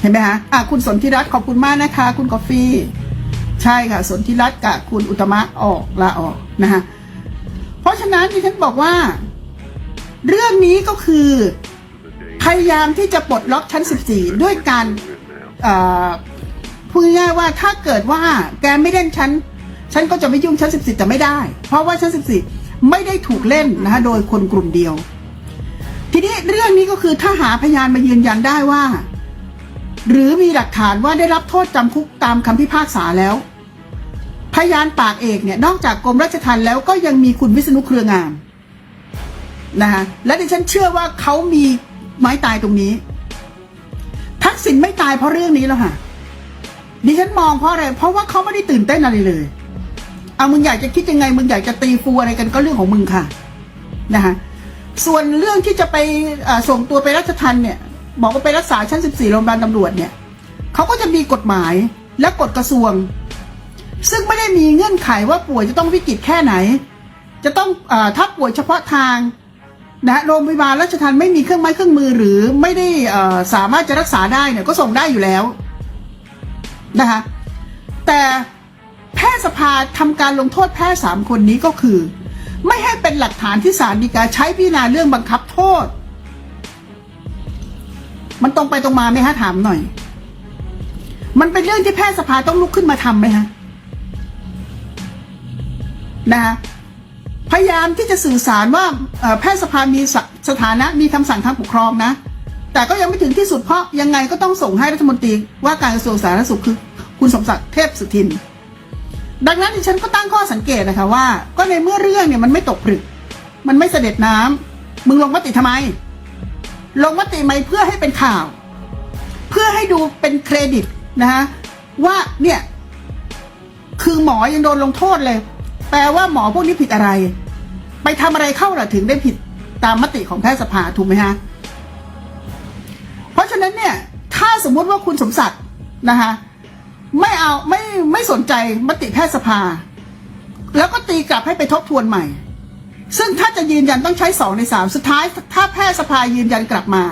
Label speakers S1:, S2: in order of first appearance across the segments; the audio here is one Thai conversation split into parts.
S1: เห็นไหมฮะอะคุณสนธิรัตน์ขอบคุณมากนะคะ คุณกาแฟใช่ค่ะ สนธิรัตน์กับคุณอุตมะออกลาออกนะฮะเพราะฉะนั้นดิฉันบอกว่า เรื่องนี้ก็คือ พยายามที่จะปลดล็อกชั้น 14 ด้วยการพูดง่ายๆว่าถ้าเกิดว่าแกไม่เล่นชั้นฉันก็จะไม่ยุ่งชั้น 14 แต่ไม่ได้ เพราะว่าชั้น 14 ไม่ได้ถูกเล่นนะฮะโดยคนกลุ่มเดียว ทีนี้เรื่องนี้ก็คือถ้าหาพยานมายืนยันได้ว่า หรือมีหลักฐานว่าได้รับโทษจำคุกตามคำพิพากษาแล้ว พยานปากเอกเนี่ยนอกจากกรมราชทัณฑ์แล้วก็ยังมีคุณวิษณุเครืองามนะคะและดิฉันเชื่อว่าเขามีไม้ตายตรงนี้ ทักษิณไม่ตายเพราะเรื่องนี้แล้วค่ะดิฉันมองเพราะอะไร เพราะว่าเขาไม่ได้ตื่นเต้นอะไรเลย เอามึงอยากจะคิดยังไง มึงอยากจะตีฟูอะไรกันก็เรื่องของมึงค่ะนะคะส่วนเรื่องที่จะไปส่งตัวไปรัชทันเนี่ย บอกว่าไปรักษาชั้น 14 โรงพยาบาลตำรวจเนี่ยเขาก็จะมีกฎหมายและกฎกระทรวง ซึ่งไม่ได้มีเงื่อนไขว่าป่วยจะต้องวิกฤตแค่ไหน จะต้องอถ้าป่วยเฉพาะทางนะโรงพยาบาลราชทันไม่มีเครื่องไม้เครื่องมือหรือไม่ได้สามารถจะรักษาได้เนี่ยก็ส่งได้อยู่แล้วนะคะแต่แพทยสภาทำการลงโทษแพทย์สามคนนี้ก็คือ ไม่ให้เป็นหลักฐานที่ศาลฎีกาใช้พิจารณาเรื่องบังคับโทษ มันตรงไปตรงมาไหมฮะถามหน่อย มันเป็นเรื่องที่แพทยสภาต้องลุกขึ้นมาทำไหมฮะนะคะพยายามที่จะสื่อสารว่าแพทยสภามีสถานะมีคำสั่งทางปกครองนะ แต่ก็ยังไม่ถึงที่สุดเพราะยังไงก็ต้องส่งให้รัฐมนตรีว่าการกระทรวงสาธารณสุขคือ คุณสมศักดิ์เทพสุทิน ดังนั้นดิฉันก็ตั้งข้อสังเกตนะคะว่า ก็ในเมื่อเรื่องเนี่ยมันไม่ตกผลึก มันไม่เสด็จน้ำมึงลงมติทำไม ลงมติไหมเพื่อให้เป็นข่าว เพื่อให้ดูเป็นเครดิตนะฮะว่าเนี่ยคือหมอยังโดนลงโทษเลย แปลว่าหมอพวกนี้ผิดอะไร ไปทำอะไรเข้าล่ะถึงได้ผิดตามมติของแพทยสภาถูกไหมฮะเพราะฉะนั้นเนี่ย ถ้าสมมุติว่าคุณสมศักดิ์นะคะไม่เอาไม่ไม่สนใจมติแพทยสภา แล้วก็ตีกลับให้ไปทบทวนใหม่ ซึ่งถ้าจะยืนยันต้องใช้สองในสามสุดท้ายถ้าแพทยสภายืนยันกลับมา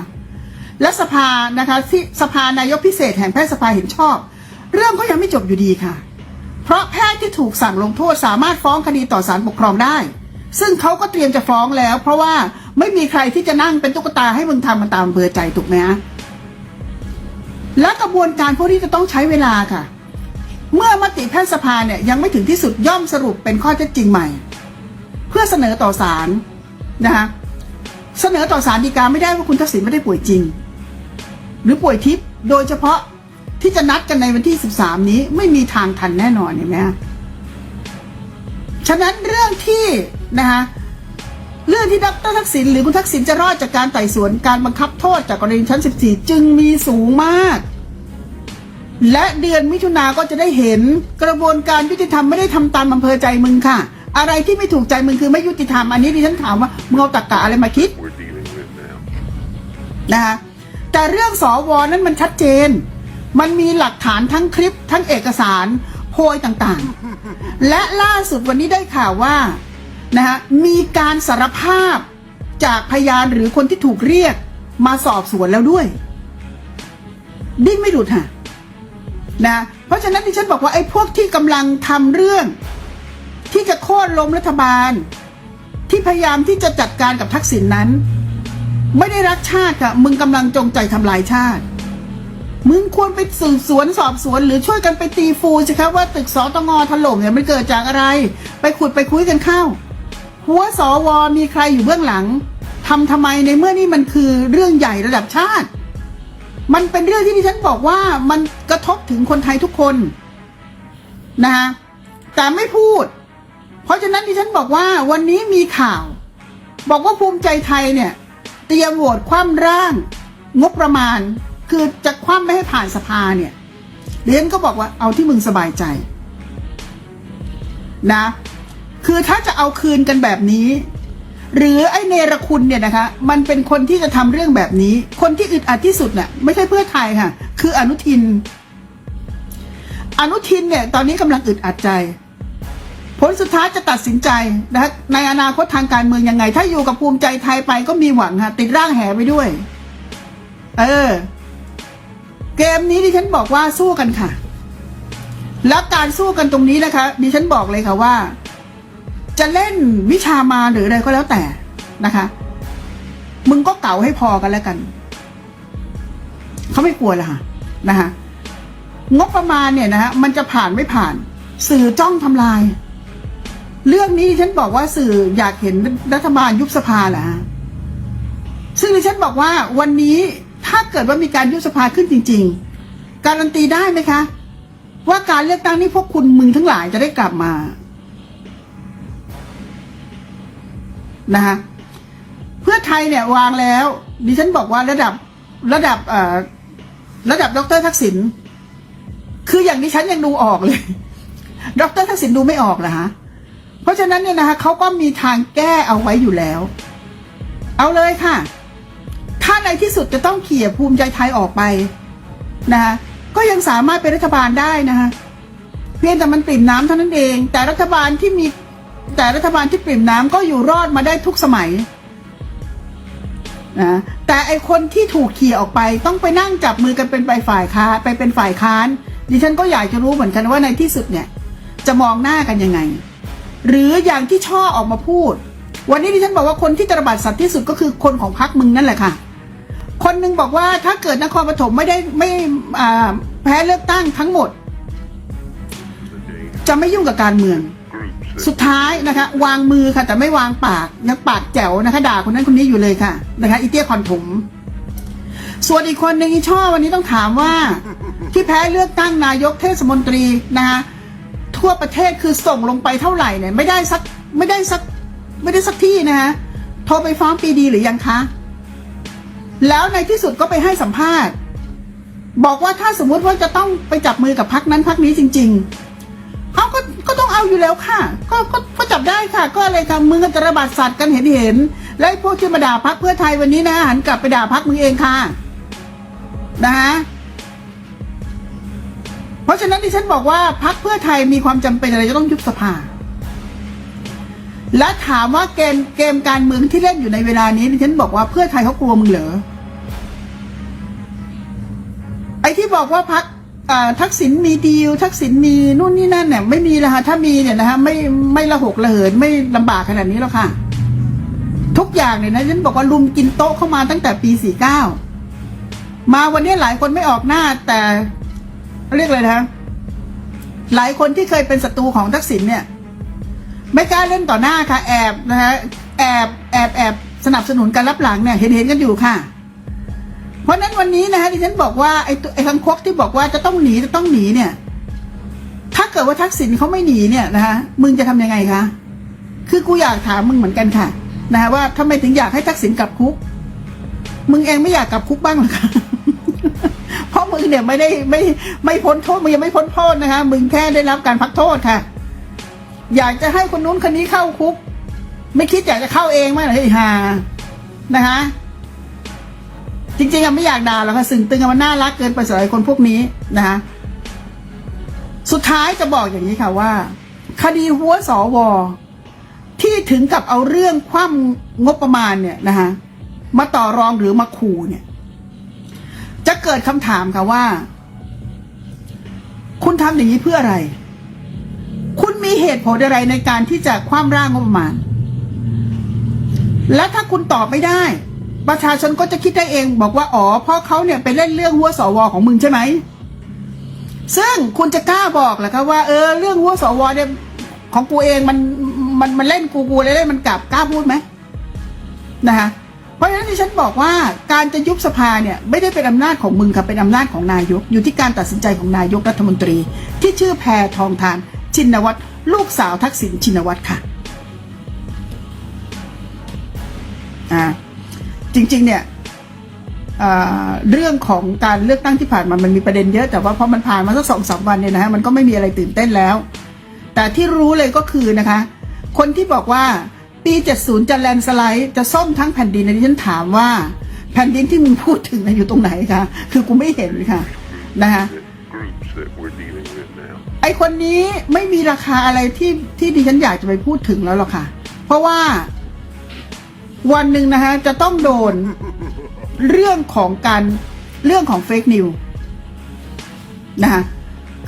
S1: และสภานะคะที่สภานายกพิเศษแห่งแพทยสภาเห็นชอบ เรื่องก็ยังไม่จบอยู่ดีค่ะ เพราะแพทย์ที่ถูกสั่งลงโทษสามารถฟ้องคดีต่อศาลปกครองได้ ซึ่งเขาก็เตรียมจะฟ้องแล้ว เพราะว่าไม่มีใครที่จะนั่งเป็นตุ๊กตาให้มึงทำมันตามอำเบอร์ใจถูกไหมฮะและกระบวนการพวกนี้จะต้องใช้เวลาค่ะ เมื่อมติแพทยสภาเนี่ยยังไม่ถึงที่สุดย่อมสรุปเป็นข้อเท็จจริงใหม่ เพื่อเสนอต่อศาลนะคะเสนอต่อศาลฎีกาไม่ได้ว่าคุณทักษิณไม่ได้ป่วยจริง หรือป่วยทิพย์โดยเฉพาะที่จะนัดกันในวันที่ 13 นี้ไม่มีทางทันแน่นอนเห็นไหมฉะนั้นเรื่องที่นะคะเรื่องที่ดรทักษิณหรือคุณทักษิณจะรอดจากการไต่สวนการบังคับโทษจากกรณีชั้น 14 จึงมีสูงมาก และเดือนมิถุนาก็จะได้เห็นกระบวนการยุติธรรมไม่ได้ทำตามอำเภอใจมึงค่ะ อะไรที่ไม่ถูกใจมึงคือไม่ยุติธรรมอันนี้ดิฉันถามว่ามึงเอาตรกกะอะไรมาคิด
S2: we're dealing with now.
S1: นะคะแต่เรื่องสอวอนั้นมันชัดเจน มันมีหลักฐานทั้งคลิปทั้งเอกสารโพยต่างๆ และล่าสุดวันนี้ได้ข่าวว่านะคะมีการสารภาพจากพยานหรือคนที่ถูกเรียกมาสอบสวนแล้วด้วย ดิ้นไม่หลุดค่ะนะเพราะฉะนั้นที่ฉันบอกว่าไอ้พวกที่กำลังทำเรื่อง ที่จะโค่นล้มรัฐบาล ที่พยายามที่จะจัดการกับทักษิณนนั้น ไม่ได้รักชาติค่ะมึงกำลังจงใจทำลายชาติ มึงควรไปสืบสวนสอบสวน หรือช่วยกันไปตีฟูสิครับว่าตึกสตงถล่มเนี่ยมันเกิดจากอะไร ไปขุดไปคุยกันเข้า หัวสวมีใครอยู่เบื้องหลังทำทำไมในเมื่อนี่มันคือเรื่องใหญ่ระดับชาติ มันเป็นเรื่องที่ดิฉันบอกว่ามันกระทบถึงคนไทยทุกคนนะฮะแต่ไม่พูด เพราะฉะนั้นดิฉันบอกว่าวันนี้มีข่าว บอกว่าภูมิใจไทยเนี่ยเตรียมโหวตคว่ำร่าง งบประมาณ คือจะคว่ำไม่ให้ผ่านสภาเนี่ยเรียนก็บอกว่าเอาที่มึงสบายใจ นะ คือถ้าจะเอาคืนกันแบบนี้ หรือไอ้เนรคุณเนี่ยนะคะ มันเป็นคนที่จะทำเรื่องแบบนี้ คนที่อึดอัดที่สุดน่ะไม่ใช่เพื่อไทยค่ะ คืออนุทิน อนุทินเนี่ย ตอนนี้กำลังอึดอัดใจ ผลสุดท้ายจะตัดสินใจนะคะในอนาคตทางการเมืองยังไง ถ้าอยู่กับภูมิใจไทยไปก็มีหวังค่ะติดร่างแห่ไปด้วย เออ เกมนี้ดิฉันบอกว่าสู้กันค่ะ แล้วการสู้กันตรงนี้นะคะดิฉันบอกเลยค่ะว่า จะเล่นวิชามาหรืออะไรก็แล้วแต่นะคะ มึงก็เก่าให้พอกันแล้วกันเขาไม่กลัวละค่ะนะคะงบประมาณเนี่ยนะฮะมันจะผ่านไม่ผ่าน สื่อจ้องทำลาย เรื่องนี้ฉันบอกว่าสื่ออยากเห็นรัฐบาลยุบสภาแหละซึ่งดิฉันบอกว่าวันนี้ถ้าเกิดว่ามีการยุบสภาขึ้นจริง ๆ การันตีได้ไหมคะ ว่าการเลือกตั้งนี้พวกคุณมึงทั้งหลายจะได้กลับมานะคะเพื่อไทยเนี่ยวางแล้ว ดิฉันบอกว่าระดับระดับเอ่อระดับดรทักษิณคืออย่างดิฉันยังดูออกเลย ดรทักษิณดูไม่ออกเหรอฮะ ราะฉะนั้นเนี่ยนะคะเขาก็มีทางแก้เอาไว้อยู่แล้ว เอาเลยค่ะ ถ้าในที่สุดจะต้องเขี่ยภูมิใจไทยออกไปนะคะก็ยังสามารถเป็นรัฐบาลได้นะคะเพียงแต่มันปริ่มน้ำเท่านั้นเอง แต่รัฐบาลที่มีแต่รัฐบาลที่ปริ่มน้ำก็อยู่รอดมาได้ทุกสมัยนะแต่ไอคนที่ถูกเขี่ยออกไปต้องไปนั่งจับมือกันเป็นไปฝ่ายค้าไปเป็นฝ่ายค้าน ดิฉันก็อยากจะรู้เหมือนกันว่าในที่สุดเนี่ย จะมองหน้ากันยังไง หรืออย่างที่ช่อออกมาพูด วันนี้ดิฉันบอกว่าคนที่ตระบัดสัตว์ที่สุดก็คือคนของพรรคมึงนั่นแหละค่ะ คนหนึ่งบอกว่าถ้าเกิดนครปฐมไม่ได้ไม่แพ้เลือกตั้งทั้งหมด จะไม่ยุ่งกับการเมือง สุดท้ายนะคะ วางมือค่ะ แต่ไม่วางปากยังปากแจ๋วนะคะ ด่าคนนั้นคนนี้อยู่เลยค่ะนะคะอีเตี้ยคอนถมส่วนอีกคนหนึ่งอีช่อวันนี้ต้องถามว่า ที่แพ้เลือกตั้งนายกเทศมนตรีนะคะ ทั่วประเทศคือส่งลงไปเท่าไหร่เนี่ยไม่ได้สักไม่ได้สักไม่ได้สักที่นะคะโทรไปฟ้องปีดีหรือยังคะแล้วในที่สุดก็ไปให้สัมภาษณ์ บอกว่าถ้าสมมุติว่าจะต้องไปจับมือกับพักนั้นพักนี้จริง ๆ เอาก็ก็ต้องเอาอยู่แล้วค่ะก็ก็ก็จับได้ค่ะ ก็อะไรค่ะมึงก็จะระบาดสัตว์กันเห็นเห็นแล้วพวกที่มาด่าพักเพื่อไทยวันนี้นะหันกลับไปด่าพักมึงเองค่ะ นะคะ เพราะฉะนั้นที่ฉันบอกว่าพักเพื่อไทยมีความจำเป็นอะไรจะต้องยุบสภา และถามว่าเกมเกมการเมืองที่เล่นอยู่ในเวลานี้ดิฉันบอกว่าเพื่อไทยเขากลัวมึงเหรอไอ้ที่บอกว่าพักทักษิณมีดีลทักษิณมีนู่นนี่นั่นเนี่ยไม่มีแล้วค่ะถ้ามีเนี่ยนะคะไม่ไม่ระหกระเหินไม่ลำบากขนาดนี้แล้วค่ะ ทุกอย่างเนี่ยนะฉันบอกว่าลุมกินโต๊ะเข้ามาตั้งแต่ปีสี่เก้ามาวันนี้หลายคนไม่ออกหน้าแต่ เรียกอะไรนะ หลายคนที่เคยเป็นศัตรูของทักษิณเนี่ย ไม่กล้าเล่นต่อหน้าค่ะ แอบนะฮะแอบแอบแอบสนับสนุนการรับหลังเนี่ยเห็นเห็นกันอยู่ค่ะ เพราะฉะนั้นวันนี้นะฮะดิฉันบอกว่าไอ้ไอ้คังคกที่บอกว่าจะต้องหนีจะต้องหนีเนี่ย ถ้าเกิดว่าทักษิณเขาไม่หนีเนี่ยนะคะมึงจะทำยังไงคะคือกูอยากถามมึงเหมือนกันค่ะนะฮะว่าทำไมถึงอยากให้ทักษิณกลับคุก มึงเองไม่อยากกลับคุกบ้างหรอคะ มึงเนี่ยไม่ได้ไม่ไม่พ้นโทษมึงยังไม่พ้นโทษนะคะมึงแค่ได้รับการพักโทษค่ะ อยากจะให้คนนู้นคนนี้เข้าคุก ไม่คิดอยากจะเข้าเองมั้งเหรอไอ้ห่านะคะจริงๆอะไม่อยากด่าหรอกค่ะสึ่งตึงมันน่ารักเกินไปสำหรับคนพวกนี้นะคะสุดท้ายจะบอกอย่างนี้ค่ะว่า คดีหัวสวที่ถึงกับเอาเรื่องคว่ำงบประมาณเนี่ยนะคะมาต่อรองหรือมาขู่เนี่ย เกิดคำถามค่ะว่า คุณทำอย่างนี้เพื่ออะไร คุณมีเหตุผลอะไรในการที่จะคว่ำร่างงบประมาณ และถ้าคุณตอบไม่ได้ ประชาชนก็จะคิดได้เอง บอกว่าอ๋อเพราะเขาเนี่ยไปเล่นเรื่องหัวสวของมึงใช่ไหมซึ่งคุณจะกล้าบอกเหรอคะว่าเออเรื่องหัวสวเนี่ยของกูเองมันมันมันเล่นกูกูเลยเล่นมันกลับกล้าพูดไหมนะคะ เพราะฉะนั้นที่ฉันบอกว่าการจะยุบสภาเนี่ยไม่ได้เป็นอำนาจของมึงค่ะเป็นอำนาจของนายก อยู่ที่การตัดสินใจของนายกรัฐมนตรี ที่ชื่อแพทองทาน ชินวัตรลูกสาวทักษิณชินวัตรค่ะอ่าจริงๆเนี่ยอ่าเรื่องของการเลือกตั้งที่ผ่านมามันมีประเด็นเยอะแต่ว่าพอมันผ่านมาสักสองสามวันเนี่ยนะฮะมันก็ไม่มีอะไรตื่นเต้นแล้ว แต่ที่รู้เลยก็คือนะคะ คนที่บอกว่า ปี 70 จะแลนสไลด์จะส้มทั้งแผ่นดินเนยดิฉันถามว่า แผ่นดินที่มึงพูดถึงน่ะอยู่ตรงไหนคะคือกูไม่เห็นค่ะนะคะไอคนนี้ไม่มีราคาอะไรที่ที่ดิฉันอยากจะไปพูดถึงแล้วหรอกค่ะ เพราะว่าวันหนึ่งนะคะจะต้องโดนเรื่องของการเรื่องของเฟกนิวนะคะ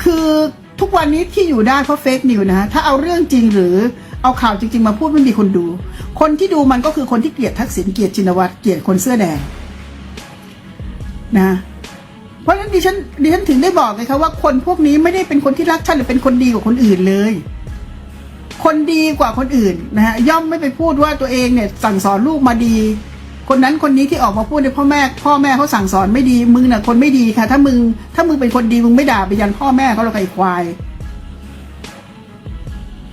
S1: คือทุกวันนี้ที่อยู่ได้เพราะเฟกนิวนะฮะถ้าเอาเรื่องจริงหรือ เอาข่าวจริง ๆ มาพูดไม่มีคนดู คนที่ดูมันก็คือคนที่เกลียดทักษิณเกลียดชินวัตรเกลียดคนเสื้อแดงนะเพราะฉะนั้นดิฉันดิฉันถึงได้บอกไงคะว่าคนพวกนี้ไม่ได้เป็นคนที่รักชาติหรือเป็นคนดีกว่าคนอื่นเลย คนดีกว่าคนอื่นนะฮะย่อมไม่ไปพูดว่าตัวเองเนี่ย สั่งสอนลูกมาดี คนนั้นคนนี้ที่ออกมาพูดในพ่อแม่พ่อแม่เขาสั่งสอนไม่ดีมึงน่ะคนไม่ดีค่ะ ถ้ามึงถ้ามึงเป็นคนดีมึงไม่ด่าไปยันพ่อแม่เขาหรอกไอ้ควาย